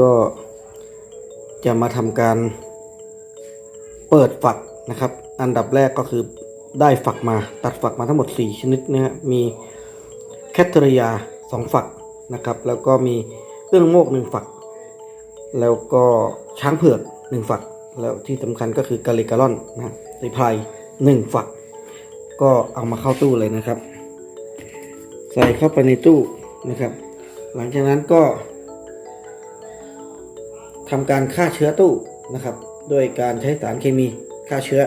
ก็จะมาทำการเปิดฝักนะครับ อันดับแรกก็คือได้ฝักมาตัดฝักมาทั้งหมด 4 ชนิดนะฮะมีแคทเทอริยา 2 ฝักนะครับ แล้วก็มีเอื้องโมก 1 ฝัก แล้วก็ช้างเผือก 1 ฝัก แล้วที่สำคัญก็คือกาลิการอนนะฮะไตรไพรหนึ่งฝัก ก็เอามาเข้าตู้เลยนะครับ ใส่เข้าไปในตู้นะครับ หลังจากนั้นก็ ทำการฆ่าเชื้อตู้นะครับโดยการใช้สารเคมีฆ่าเชื้อ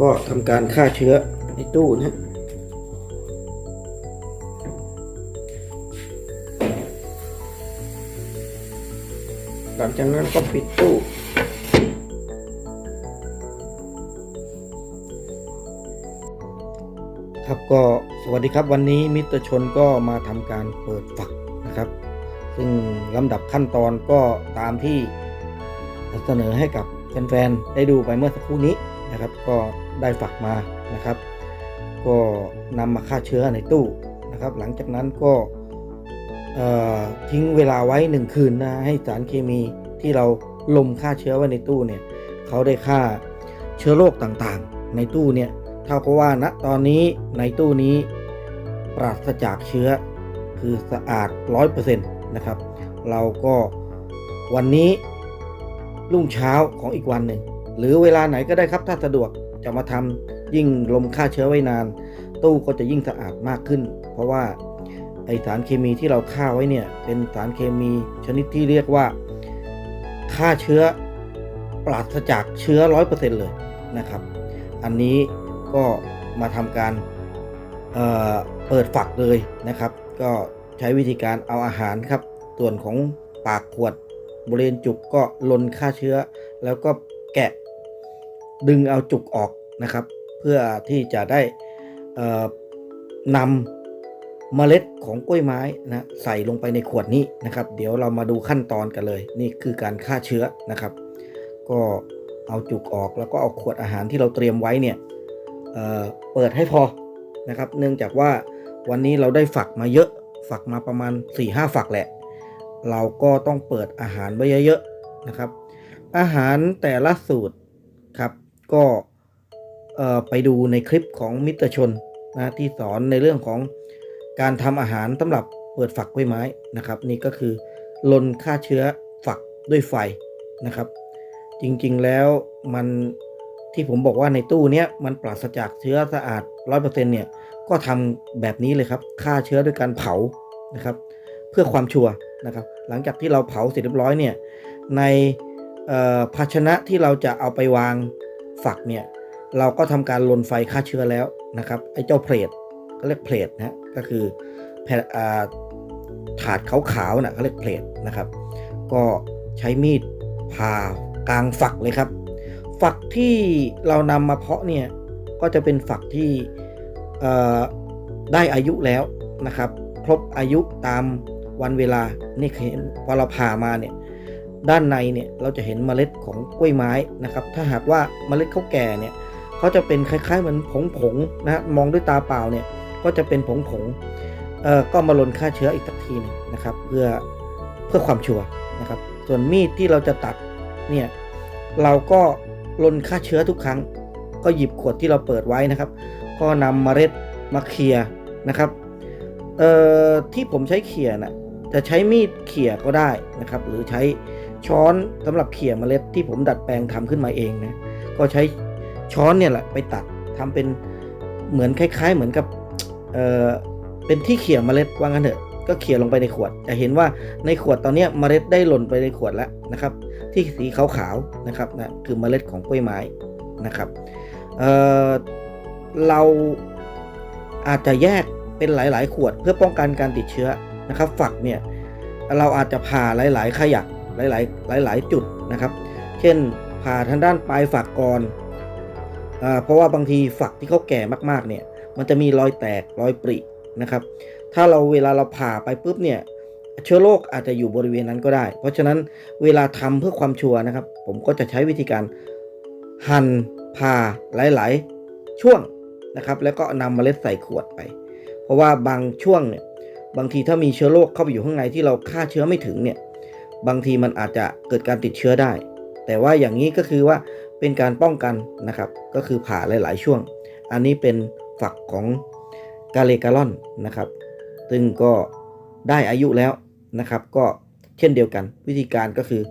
ก็ทำการฆ่าเชื้อในตู้นะหลังจากนั้นก็ปิดตู้ครับก็ สวัสดีครับวันนี้มิตรชนก็มาทำการเปิดฝักนะครับ ซึ่งลำดับขั้นตอนก็ตามที่เสนอให้กับแฟนๆได้ดูไปเมื่อสักครู่นี้นะครับ ก็ได้ฝักมานะครับ ก็นำมาฆ่าเชื้อในตู้นะครับ หลังจากนั้นก็ทิ้งเวลาไว้หนึ่งคืนนะให้สารเคมีที่เราลมฆ่าเชื้อไว้ในตู้เนี่ยเขาได้ฆ่าเชื้อโรคต่างๆ ในตู้เนี่ย เท่ากับว่าณตอนนี้ในตู้นี้ปราศจากเชื้อคือสะอาด 100%นะครับ เราก็วันนี้รุ่งเช้าของอีกวันหนึ่ง หรือเวลาไหนก็ได้ครับถ้าสะดวกจะมาทำยิ่งลมฆ่าเชื้อไว้นาน ตู้ก็จะยิ่งสะอาดมากขึ้น เพราะว่าไอสารเคมีที่เราฆ่าไว้เนี่ย เป็นสารเคมีชนิดที่เรียกว่าฆ่าเชื้อปราศจากเชื้อ 100%เลยนะครับ อันนี้ ก็มาทำการเเปิดฝักเลยนะครับ ก็ใช้วิธีการเอาอาหารครับ ส่วนของปากขวดบริเวณจุกก็ลนฆ่าเชื้อ แล้วก็แกะดึงเอาจุกออกนะครับ เพื่อที่จะได้นำเมล็ดของกล้วยไม้นะใส่ลงไปในขวดนี้นะครับ เดี๋ยวเรามาดูขั้นตอนกันเลย นี่คือการฆ่าเชื้อนะครับ ก็เอาจุกออกแล้วก็เอาขวดอาหารที่เราเตรียมไว้เนี่ย เปิดให้พอนะครับ เนื่องจากว่าวันนี้เราได้ฝักมาเยอะ ฝักมาประมาณ 4-5ฝักแหละ เราก็ต้องเปิดอาหารไว้เยอะๆนะครับ อาหารแต่ละสูตรครับก็ไปดูในคลิปของมิเตรชนนะที่สอนในเรื่องของการทำอาหารสำหรับเปิดฝักกล้วยไม้นะครับ นี่ก็คือลนฆ่าเชื้อฝักด้วยไฟนะครับ จริงๆแล้วมัน ที่ผมบอกว่าในตู้เนี้ยมันปราศจากเชื้อสะอาด100%เนี่ยก็ทำแบบนี้เลยครับฆ่าเชื้อด้วยการเผานะครับ เพื่อความชัวร์นะครับ หลังจากที่เราเผาเสร็จเรียบร้อยเนี่ยในภาชนะที่เราจะเอาไปวางฝักเนี่ยเราก็ทำการลนไฟฆ่าเชื้อแล้วนะครับไอ้เจ้าเพลทก็เรียกเพลทนะก็คือแผ่นอ่าถาดขาวๆนะเขาเรียกเพลทนะครับ ก็ใช้มีดผ่ากลางฝักเลยครับ ฝักที่เรานำมาเพาะเนี่ยก็จะเป็นฝักที่ได้อายุแล้วนะครับ ครบอายุตามวันเวลานี่เห็นพอเราผ่ามาเนี่ยด้านในเนี่ยเราจะเห็นเมล็ดของกล้วยไม้นะครับ ถ้าหากว่าเมล็ดเขาแก่เนี่ยเขาจะเป็นคล้ายๆเหมือนผงผงๆนะมองด้วยตาเปล่าเนี่ยก็จะเป็นผงผงๆเอ่อก็มาลนฆ่าเชื้ออีกสักทีหนึงนะครับ เพื่อเพื่อความชัวร์นะครับ ส่วนมีดที่เราจะตัดเนี่ยเราก็ ลนฆ่าเชื้อทุกครั้ง ก็หยิบขวดที่เราเปิดไว้นะครับ ก็นำเมล็ดมาเคลียนะครับเอ่อที่ผมใช้เขี่ยนะ่ะจะใช้มีดเขี่ยก็ได้นะครับ หรือใช้ช้อนสำหรับเขี่ยเมล็ดที่ผมดัดแปลงทำขึ้นมาเองนะก็ใช้ช้อนเนี่ยแหละไปตัดทำเป็นเหมือนคล้าย ๆ เหมือนกับเอ่อเป็นที่เขี่ยเมล็ดว่างั้นเถอะ ก็เขี่ยลงไปในขวด จะเห็นว่าในขวดตอนนี้เมล็ดได้หล่นไปในขวดแล้วนะครับ ที่สีขาวๆนะครับนะคือเมล็ดของกล้วยไม้นะครับเเราอาจจะแยกเป็นหลาย ๆ ขวดเพื่อป้องกันการติดเชื้อนะครับ ฝักเนี่ยเราอาจจะผ่าหลาย ๆ ขยักหลาย ๆ หลาย ๆ จุดนะครับ เช่นผ่าทางด้านปลายฝักก่อนอเพราะว่าบางทีฝักที่เขาแก่มาก ๆ เนี่ยมันจะมีรอยแตกรอยปรินะครับ ถ้าเราเวลาเราผ่าไปปุ๊บเนี่ยเชื้อโรคอาจจะอยู่บริเวณนั้นก็ได้ เพราะฉะนั้นเวลาทำเพื่อความชัวร์นะครับ ผมก็จะใช้วิธีการหั่นผ่าหลาย ๆ ช่วงนะครับ แล้วก็นำเมล็ดใส่ขวดไป เพราะว่าบางช่วงเนี่ยบางทีถ้ามีเชื้อโรคเข้าไปอยู่ข้างในที่เราฆ่าเชื้อไม่ถึงเนี่ยบางทีมันอาจจะเกิดการติดเชื้อได้ แต่ว่าอย่างนี้ก็คือว่าเป็นการป้องกันนะครับ ก็คือผ่าหลาย ๆ ช่วง อันนี้เป็นฝักของกาเลกาลอนนะครับ ซึ่งก็ได้อายุแล้วนะครับ ก็เช่นเดียวกันวิธีการก็คือ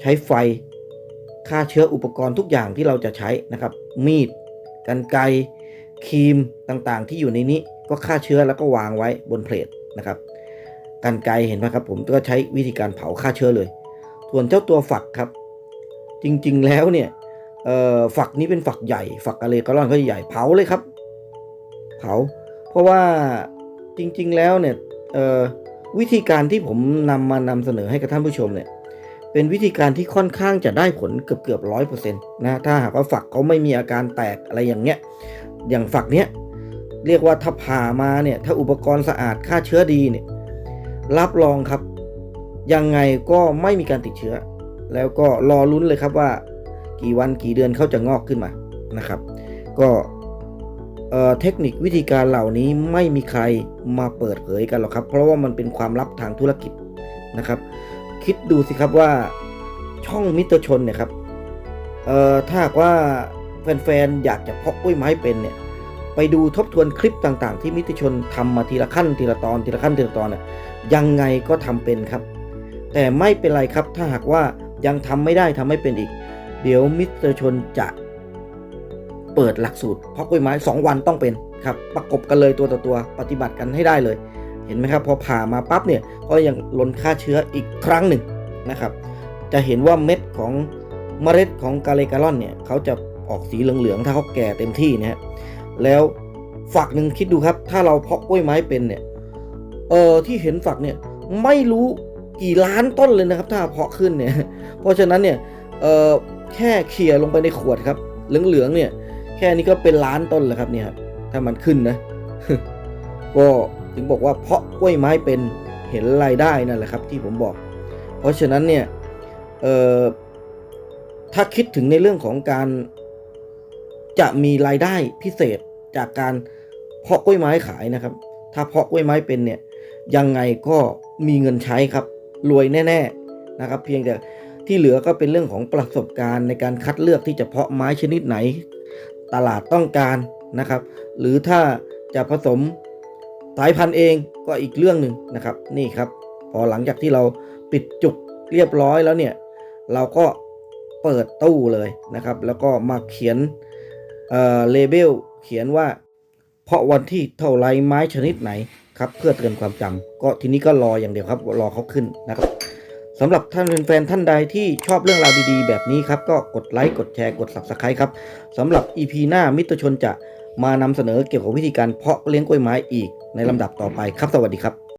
ใช้ไฟฆ่าเชื้ออุปกรณ์ทุกอย่างที่เราจะใช้นะครับ มีดกันไกครีมต่างๆ ที่อยู่ในนี้ก็ฆ่าเชื้อแล้วก็วางไว้บนเพลทนะครับกันไกเห็นไหมครับผมก็ใช้วิธีการเผาฆ่าเชื้อเลย ส่วนเจ้าตัวฝักครับ จริงๆแล้วเนี่ยฝักนี้เป็นฝักใหญ่ ฝักอะเลกาลอนก็ใหญ่เผาเลยครับ เผา เพราะว่า จริงๆแล้วเนี่ยวิธีการที่ผมนำมานำเสนอให้กับท่านผู้ชมเนี่ยเป็นวิธีการที่ค่อนข้างจะได้ผลเกือบเกือบร้อยเปอร์เซ็นต์นะถ้าหากว่าฝักเขาไม่มีอาการแตกอะไรอย่างเงี้ยอย่างฝักเนี้ยเรียกว่าถ้าผ่ามาเนี่ยถ้าอุปกรณ์สะอาดฆ่าเชื้อดีเนี่ยรับรองครับยังไงก็ไม่มีการติดเชื้อ แล้วก็รอลุ้นเลยครับว่า กี่วันกี่เดือนเขาจะงอกขึ้นมานะครับ ก็ เเทคนิควิธีการเหล่านี้ไม่มีใครมาเปิดเผยกันหรอกครับ เพราะว่ามันเป็นความลับทางธุรกิจนะครับ คิดดูสิครับว่าช่องมิตรชนเนี่ยครับถ้าว่าแฟนๆอยากจะเพาะกล้วยไม้เป็นเนี่ยไปดูทบทวนคลิปต่างๆ ที่มิตรชนทำมาทีละขั้นทีละตอนทีละขั้นทีละตอนน่ะยังไงก็ทำเป็นครับ แต่ไม่เป็นไรครับถ้าหากว่ายังทำไม่ได้ทำไม่เป็นอีก เดี๋ยวมิตรชนจะ เปิดหลักสูตรเพาะกล้วยไม้ 2 วันต้องเป็นครับประกบกันเลยตัวต่อตัวปฏิบัติกันให้ได้เลย เห็นไหมครับ พอผ่ามาปั๊บเนี่ยก็ยังล้นฆ่าเชื้ออีกครั้งหนึ่งนะครับ จะเห็นว่าเม็ดของเมล็ดของกาเลกาลอนเนี่ยเขาจะออกสีเหลืองๆถ้าเขาแก่เต็มที่นะฮะแล้วฝักหนึ่งคิดดูครับ ถ้าเราเพาะกล้วยไม้เป็นเนี่ยเออที่เห็นฝักเนี่ยไม่รู้กี่ล้านต้นเลยนะครับ ถ้าเพาะขึ้นเนี่ยเพราะฉะนั้นเนี่ยเออแค่เขี่ยลงไปในขวดครับเหลืองๆเนี่ย แค่นี้ก็เป็นล้านต้นแล้วครับเนี่ยครับถ้ามันขึ้นนะ ก็ถึงบอกว่าเพาะกล้วยไม้เป็นเห็นรายได้นั่นแหละครับ ที่ผมบอก เพราะฉะนั้นเนี่ยเอ่อถ้าคิดถึงในเรื่องของการจะมีรายได้พิเศษจากการเพาะกล้วยไม้ขายนะครับ ถ้าเพาะกล้วยไม้เป็นเนี่ยยังไงก็มีเงินใช้ครับ รวยแน่ๆนะครับ เพียงแต่ที่เหลือก็เป็นเรื่องของประสบการณ์ในการคัดเลือกที่จะเพาะไม้ชนิดไหน ตลาดต้องการนะครับ หรือถ้าจะผสมสายพันธุ์เองก็อีกเรื่องหนึ่งนะครับ นี่ครับ พอหลังจากที่เราปิดจุกเรียบร้อยแล้วเนี่ย เราก็เปิดตู้เลยนะครับ แล้วก็มาเขียนเอ่อเลเบลเขียนว่า เพราะวันที่เท่าไรไม้ชนิดไหนครับ เพื่อเตือนความจำก็ทีนี้ก็รออย่างเดียวครับ รอเขาขึ้นนะครับ สำหรับท่านแฟนๆท่านใดที่ชอบเรื่องราวดีๆ แบบนี้ครับ ก็กดไลค์กดแชร์กด Subscribe ครับสำหรับ EP หน้ามิตรชนจะมานำเสนอเกี่ยวกับวิธีการเพาะเลี้ยงกล้วยไม้อีกในลำดับต่อไปครับสวัสดีครับ